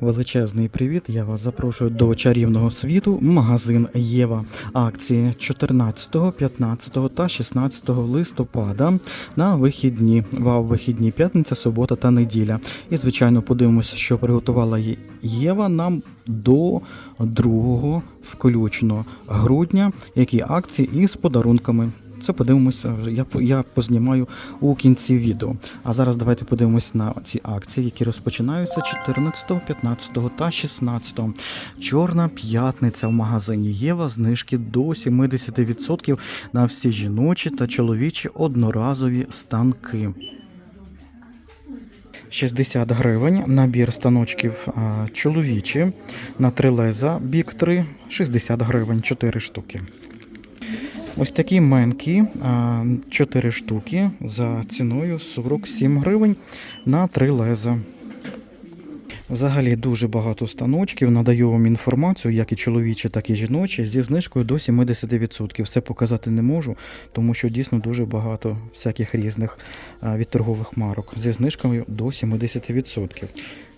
Величезний привіт! Я вас запрошую до чарівного світу, магазин Єва. Акції 14, 15 та 16 листопада на вихідні. Вау, вихідні п'ятниця, субота та неділя. І звичайно, подивимося, що приготувала Єва нам до 2 включно грудня, які акції із подарунками. Це подивимося, я, я познімаю у кінці відео. А зараз давайте подивимось на ці акції, які розпочинаються 14, 15 та 16. Чорна п'ятниця в магазині Єва. Знижки до 70% на всі жіночі та чоловічі одноразові станки. 60 гривень набір станочків а, чоловічі на три леза, бік 3, 60 гривень, 4 штуки. Ось такі менки, 4 штуки за ціною 47 гривень на 3 леза. Взагалі дуже багато станочків. Надаю вам інформацію, як і чоловічі, так і жіночі, зі знижкою до 70%. Все показати не можу, тому що дійсно дуже багато всяких різних а, від торгових марок зі знижкою до 70%.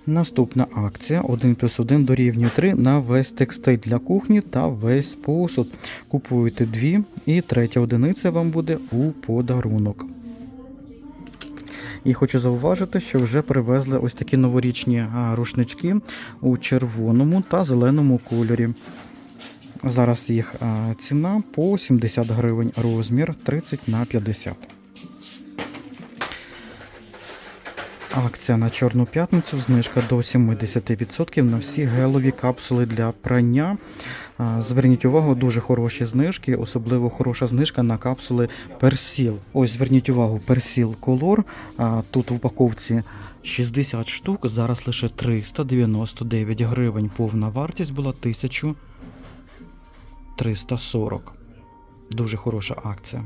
Наступна акція 1 плюс 1 дорівнює 3 на весь текстиль для кухні та весь посуд. Купуєте дві і третя одиниця вам буде у подарунок. І хочу зауважити, що вже привезли ось такі новорічні рушнички у червоному та зеленому кольорі. Зараз їх ціна по 70 гривень, розмір 30 на 50. Акція на Чорну п'ятницю, знижка до 70% на всі гелові капсули для прання. Зверніть увагу, дуже хороші знижки, особливо хороша знижка на капсули Персіл. Ось зверніть увагу, Персіл Color. Тут в упаковці 60 штук, зараз лише 399 гривень. Повна вартість була 1340. Дуже хороша акція.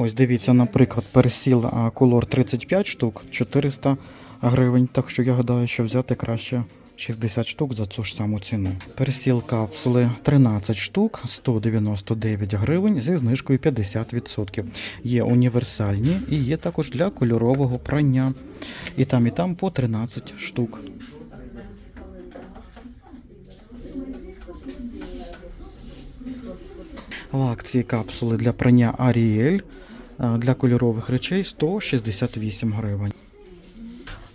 Ось дивіться, наприклад, персіл колор 35 штук, 400 гривень. Так що я гадаю, що взяти краще 60 штук за цю ж саму ціну. Персіл капсули 13 штук, 199 гривень зі знижкою 50%. Є універсальні і є також для кольорового прання. І там, і там по 13 штук. В акції капсули для прання е, для кольорових речей 168 гривень.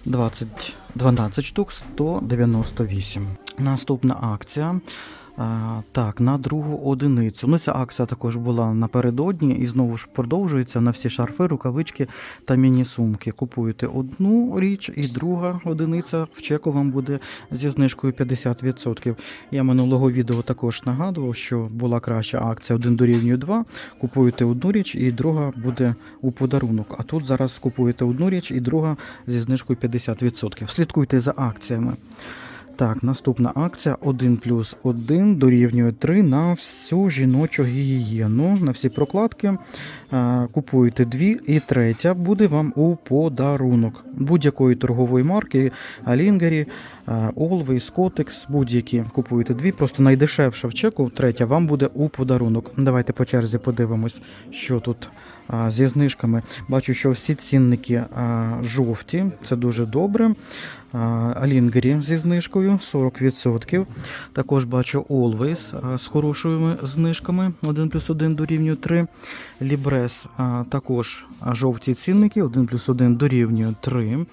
20, 12 штук 198. Наступна акція. Так, на другу одиницю. Ну, ця акція також була напередодні і знову ж продовжується на всі шарфи, рукавички та міні-сумки. Купуєте одну річ, і друга одиниця в чеку вам буде зі знижкою 50%. Я минулого відео також нагадував, що була краща акція 1 дорівнює 2. Купуєте одну річ, і друга буде у подарунок. А тут зараз купуєте одну річ і друга зі знижкою 50%. Слідкуйте за акціями. Так, наступна акція 1 плюс 1 дорівнює 3 на всю жіночу гігієну, на всі прокладки. Е, Купуєте дві і третя буде вам у подарунок. Будь-якої торгової марки, Алінгері, Always, Kotex, будь-які. Купуєте дві, просто найдешевша в чеку, третя вам буде у подарунок. Давайте по черзі подивимось, що тут а, зі знижками. Бачу, що всі цінники жовті, це дуже добре. Алінгері зі знижкою 40%. Також бачу Always з хорошими знижками 1 плюс 1 дорівнює 3. Лібрес а, також жовті цінники 1 плюс 1 дорівнює 3.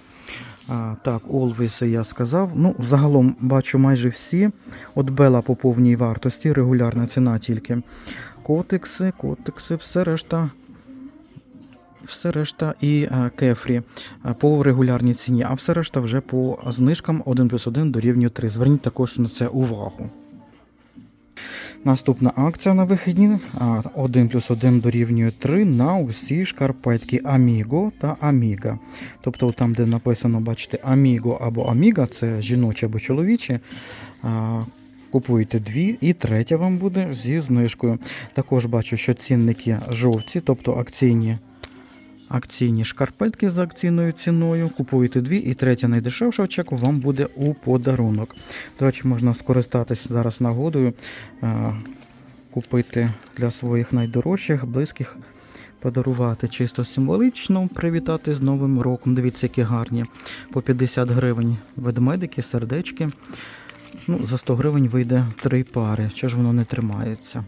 Так, Always я сказав. Ну, загалом бачу майже всі. От Бела по повній вартості, регулярна ціна тільки. Котекси, котекси, все решта. Все решта і кефрі по регулярній ціні, а все решта вже по знижкам 1 плюс 1 дорівнює 3. Зверніть також на це увагу. Наступна акція на вихідні 1 плюс 1 дорівнює 3 на усі шкарпетки Amigo та Amiga. Тобто там, де написано, бачите, Amigo або Amiga, це жіночі або чоловічі. Купуєте дві, і третя вам буде зі знижкою. Також бачу, що цінники жовті, тобто акційні акційні шкарпетки за акційною ціною. Купуєте дві, і третя найдешевша в чеку вам буде у подарунок. До речі, можна скористатися зараз нагодою, е, купити для своїх найдорожчих, близьких подарувати чисто символічно, привітати з Новим роком. Дивіться, які гарні. По 50 гривень ведмедики, сердечки. Ну, за 100 гривень вийде три пари. Що ж воно не тримається?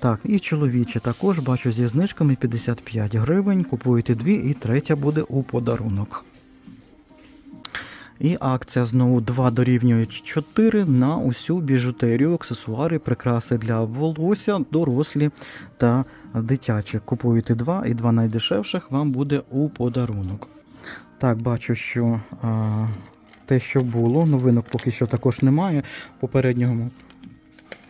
Так, і чоловічі також бачу зі знижками 55 гривень. Купуєте дві, і третя буде у подарунок. І акція знову 2 дорівнює 4 на усю біжутерію, аксесуари, прикраси для волосся, дорослі та дитячі. Купуєте два, і два найдешевших вам буде у подарунок. Так, бачу, що а, те, що було, новинок поки що також немає. Попереднього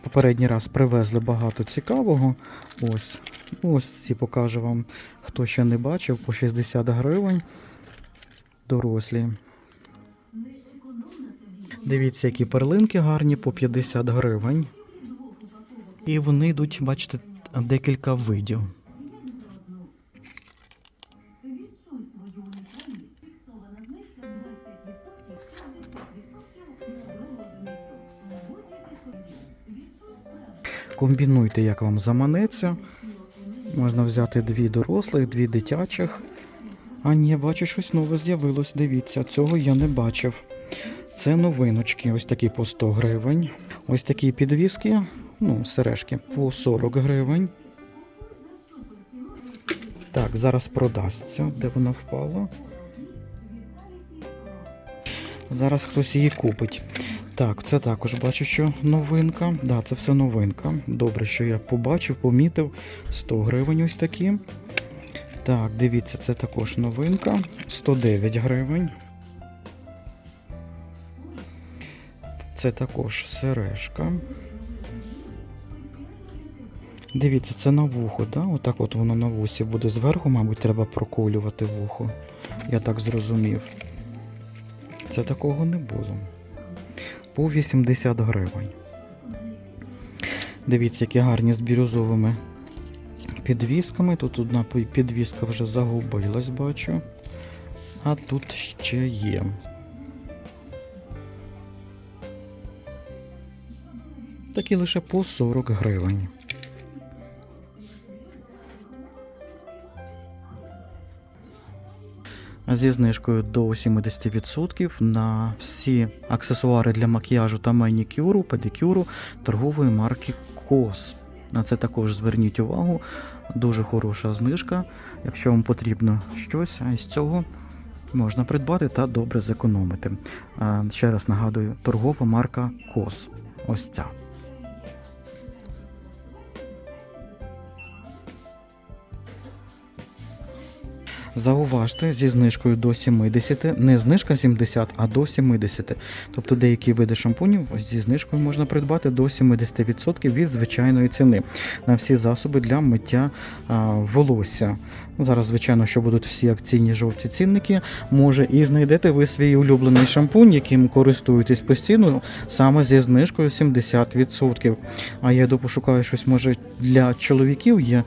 Попередній раз привезли багато цікавого. Ось, ось ці покажу вам, хто ще не бачив, по 60 гривень. Дорослі. Дивіться, які перлинки гарні по 50 гривень. І вони йдуть, бачите, декілька видів. Комбінуйте, як вам заманеться. Можна взяти дві дорослих, дві дитячих. А ні, бачу, щось нове з'явилось. Дивіться, цього я не бачив. Це новиночки, ось такі по 100 гривень. Ось такі підвіски, ну, сережки по 40 гривень. Так, зараз продасться, де вона впала. Зараз хтось її купить. Так, це також бачу, що новинка. Да, це все новинка. Добре, що я побачив, помітив. 100 гривень ось такі. Так, дивіться, це також новинка. 109 гривень. Це також сережка. Дивіться, це на вухо, да? Отак от воно на вусі буде зверху, мабуть, треба проколювати вухо. Я так зрозумів. Це такого не було. По 80 гривень. Дивіться, які гарні з бірюзовими підвісками. Тут одна пі- підвіска вже загубилась, бачу. А тут ще є. Такі лише по 40 гривень. Зі знижкою до 70% на всі аксесуари для макіяжу та манікюру, педикюру торгової марки COS. На це також зверніть увагу. Дуже хороша знижка. Якщо вам потрібно щось із цього, можна придбати та добре зекономити. Ще раз нагадую, торгова марка COS. Ось ця. Зауважте, зі знижкою до 70, не знижка 70, а до 70. Тобто деякі види шампунів зі знижкою можна придбати до 70% від звичайної ціни на всі засоби для миття а, волосся. Ну, Зараз, звичайно, що будуть всі акційні жовті цінники. Може, і знайдете ви свій улюблений шампунь, яким користуєтесь постійно, саме зі знижкою 70%. А я йду пошукаю щось, може, для чоловіків є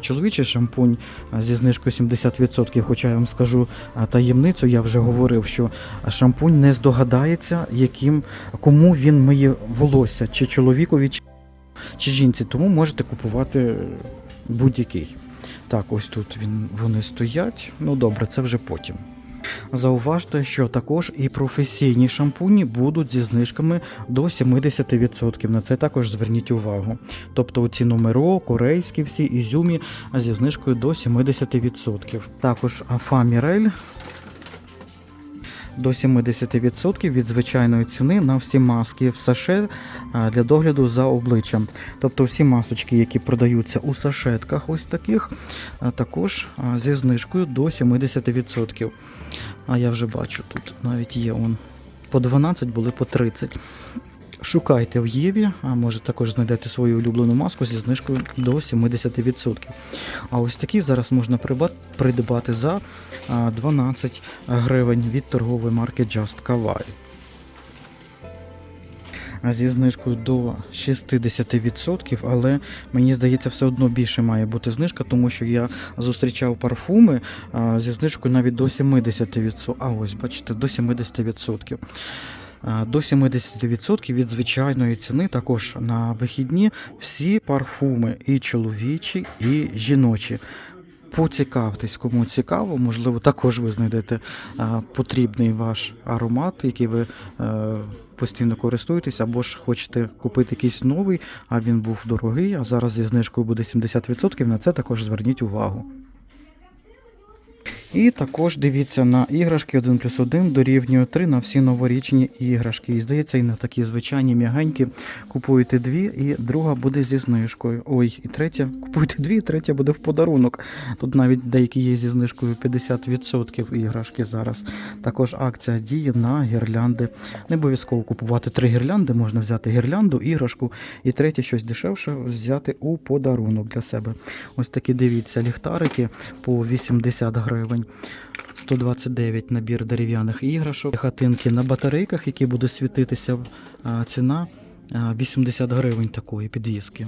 чоловічий шампунь зі знижкою 70%. Хоча я вам скажу таємницю, я вже говорив, що шампунь не здогадається, яким кому він миє волосся, чи чоловікові, чи жінці. Тому можете купувати будь-який. Так, ось тут він, вони стоять. Ну добре, це вже потім. Зауважте, що також і професійні шампуні будуть зі знижками до 70%. На це також зверніть увагу. Тобто ці номеро, корейські всі, ізюмі зі знижкою до 70%. Також Фамірель до 70% від звичайної ціни на всі маски в саше для догляду за обличчям. Тобто всі масочки, які продаються у сашетках, ось таких, також зі знижкою до 70%. А я вже бачу, тут навіть є он по 12, були по 30. Шукайте в Єві, а може також знайдете свою улюблену маску зі знижкою до 70%. А ось такі зараз можна придбати за 12 гривень від торгової марки Just Kawaii. Зі знижкою до 60%, але мені здається, все одно більше має бути знижка, тому що я зустрічав парфуми зі знижкою навіть до 70%. А ось, бачите, до 70%. До 70% від звичайної ціни також на вихідні всі парфуми, і чоловічі, і жіночі. Поцікавтесь, кому цікаво, можливо, також ви знайдете а, потрібний ваш аромат, який ви е, постійно користуєтесь, або ж хочете купити якийсь новий, а він був дорогий, а зараз зі знижкою буде 70%. На це також зверніть увагу. І також дивіться на іграшки 1 плюс 1 дорівнює 3 на всі новорічні іграшки. І здається, і на такі звичайні м'ягенькі купуєте дві, і друга буде зі знижкою. Ой, і третя. Купуєте дві, і третя буде в подарунок. Тут навіть деякі є зі знижкою 50% іграшки зараз. Також акція діє на гірлянди. Не обов'язково купувати три гірлянди, можна взяти гірлянду, іграшку, і третє щось дешевше взяти у подарунок для себе. Ось такі дивіться ліхтарики по 80 гривень. 129 набір дерев'яних іграшок, хатинки на батарейках, які будуть світитися. Ціна 80 гривень такої підвіски.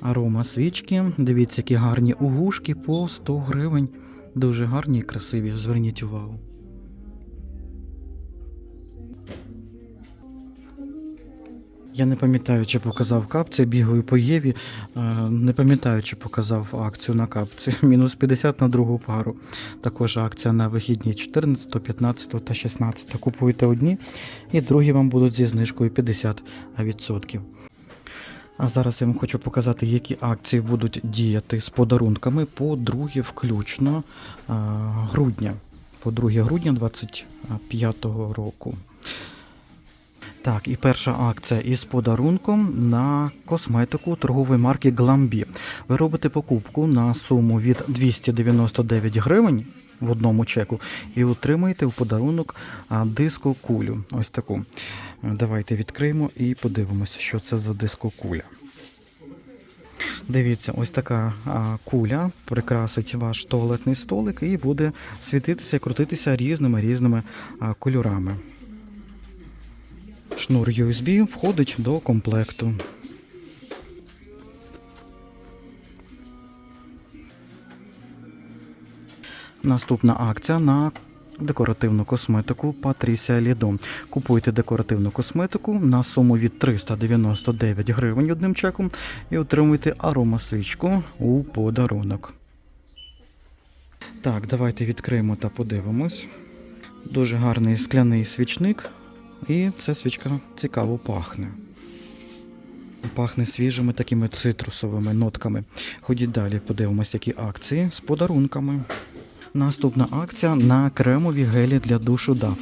Арома свічки. Дивіться, які гарні угушки по 100 гривень. Дуже гарні і красиві. Зверніть увагу. Я не пам'ятаю, чи показав капці, бігаю по Єві. е, Не пам'ятаю, чи показав акцію на капці. Мінус 50 на другу пару. Також акція на вихідні 14, 15 та 16. Купуєте одні, і другі вам будуть зі знижкою 50%. А зараз я вам хочу показати, які акції будуть діяти з подарунками по 2 включно е, грудня. По 2 грудня 2025 року. Так, і перша акція із подарунком на косметику торгової марки Glambi. Ви робите покупку на суму від 299 гривень в одному чеку і отримаєте в подарунок диско-кулю. Ось таку. Давайте відкриємо і подивимося, що це за диско-куля. Дивіться, ось така куля прикрасить ваш туалетний столик і буде світитися і крутитися різними різними кольорами. Шнур USB входить до комплекту. Наступна акція на декоративну косметику Patricia Lido. Купуйте декоративну косметику на суму від 399 гривень одним чеком і отримуйте аромасвічку у подарунок. Так, давайте відкриємо та подивимось. Дуже гарний скляний свічник. І ця свічка цікаво пахне. Пахне свіжими такими цитрусовими нотками. Ходіть далі, подивимось, які акції з подарунками. Наступна акція на кремові гелі для душу DAF.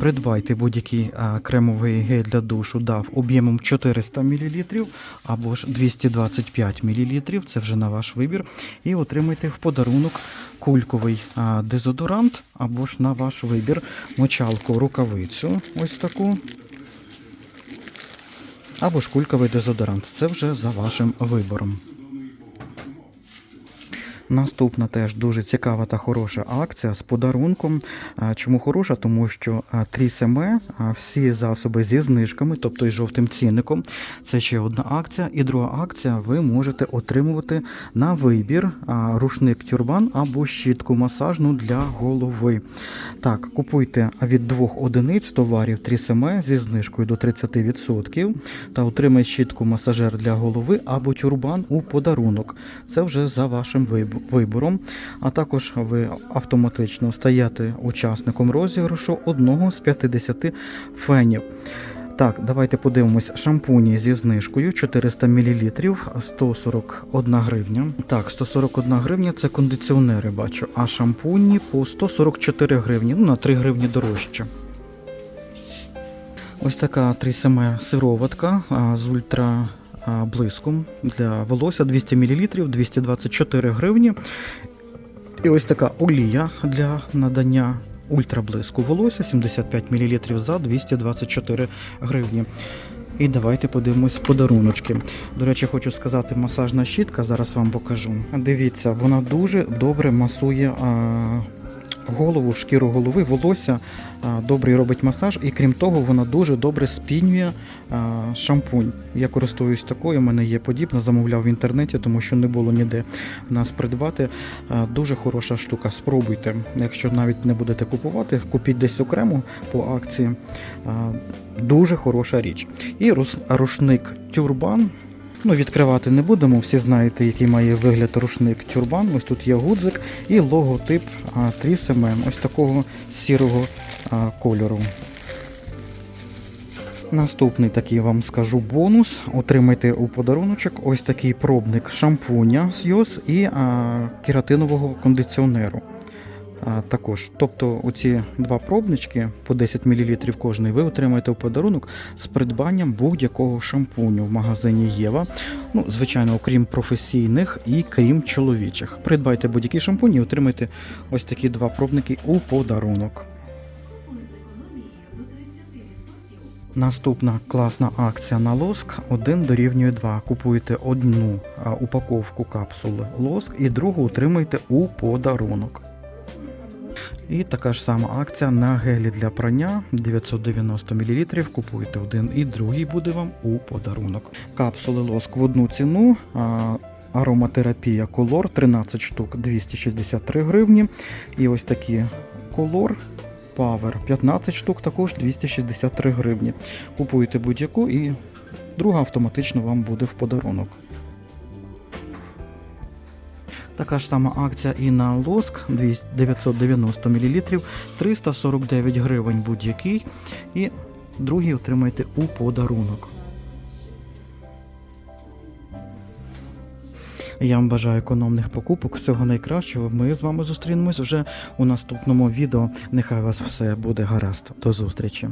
Придбайте будь-який кремовий гель для душу DAF об'ємом 400 мл або ж 225 мл, це вже на ваш вибір. І отримайте в подарунок кульковий дезодорант або ж на ваш вибір мочалку рукавицю. Ось таку. Або ж кульковий дезодорант. Це вже за вашим вибором. Наступна теж дуже цікава та хороша акція з подарунком. Чому хороша? Тому що а, Трісеме, а, всі засоби зі знижками, тобто із жовтим цінником. Це ще одна акція. І друга акція ви можете отримувати на вибір рушник тюрбан або щітку масажну для голови. Так, купуйте від двох одиниць товарів Трісеме зі знижкою до 30% та отримай щітку масажер для голови або тюрбан у подарунок. Це вже за вашим виб- вибором. А також ви автоматично стаєте учасником розіграшу одного з 50 фенів. Так, давайте подивимось. Шампуні зі знижкою 400 мл, 141 гривня. Так, 141 гривня це кондиціонери, бачу. А шампуні по 144 гривні, ну на 3 гривні дорожче. Ось така 3 сироватка з ультра блиском для волосся 200 мл, 224 гривні. І ось така олія для надання ультраблиску волосся 75 мл за 224 гривні. І давайте подивимось подаруночки. До речі, хочу сказати, масажна щітка, зараз вам покажу. Дивіться, вона дуже добре масує а, голову, шкіру голови, волосся, а, добре робить масаж, і крім того, вона дуже добре спінює а, шампунь. Я користуюсь такою, у мене є подібна, замовляв в інтернеті, тому що не було ніде в нас придбати. А, Дуже хороша штука. Спробуйте. Якщо навіть не будете купувати, купіть десь окремо по акції. Дуже хороша річ. І рушник тюрбан. Ну, відкривати не будемо, всі знаєте, який має вигляд рушник тюрбан. Ось тут є гудзик і логотип а, Трісемен, ось такого сірого кольору. Наступний такий вам скажу бонус. Отримайте у подаруночок ось такий пробник шампуня з і а, кератинового кондиціонеру. Також, тобто оці два пробнички по 10 мл кожний ви отримаєте у подарунок з придбанням будь-якого шампуню в магазині Єва. Ну, звичайно, окрім професійних і крім чоловічих. Придбайте будь-який шампунь і отримайте ось такі два пробники у подарунок. Наступна класна акція на лоск 1 дорівнює 2. Купуєте одну упаковку капсули лоск і другу отримуєте у подарунок. І така ж сама акція на гелі для прання 990 мл. Купуєте один і другий буде вам у подарунок. Капсули лоск в одну ціну. Ароматерапія колор 13 штук 263 гривні. І ось такі колор Power 15 штук також 263 гривні. Купуєте будь-яку і друга автоматично вам буде в подарунок. Така ж сама акція і на лоск 990 мл 349 гривень будь-який. І другий отримаєте у подарунок. Я вам бажаю економних покупок, всього найкращого. Ми з вами зустрінемось вже у наступному відео. Нехай вас все буде гаразд. До зустрічі!